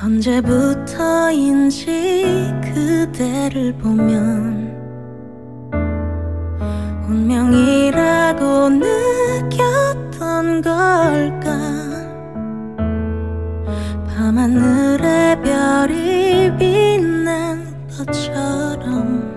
언제부터인지 그대를 보면 운명이라고 느꼈던 걸까? 밤하늘의 별이 빛난 것처럼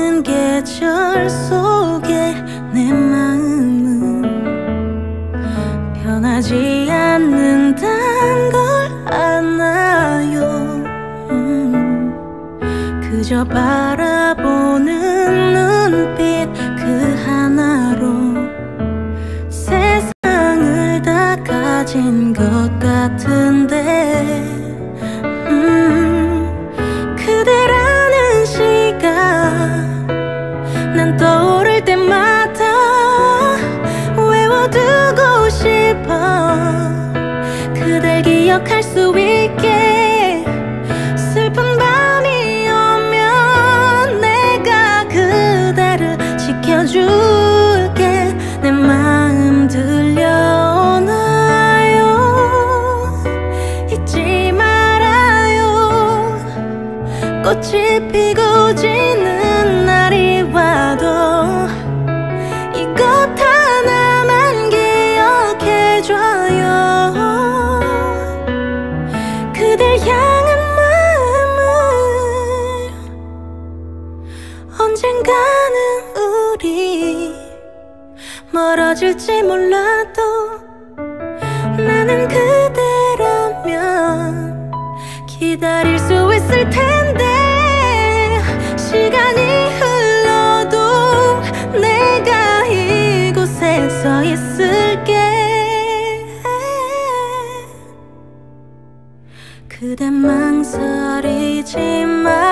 속에 내 마음은 변하지 않는단 걸 아나요? 음, 그저 바라보는 꽃이 피고 지는 날이 와도 이것 하나만 기억해줘요. 그댈 향한 마음을 언젠가는 우리 멀어질지 몰라도 나는 그대라면 기다릴 수 있을 텐데 그대 망설이지 마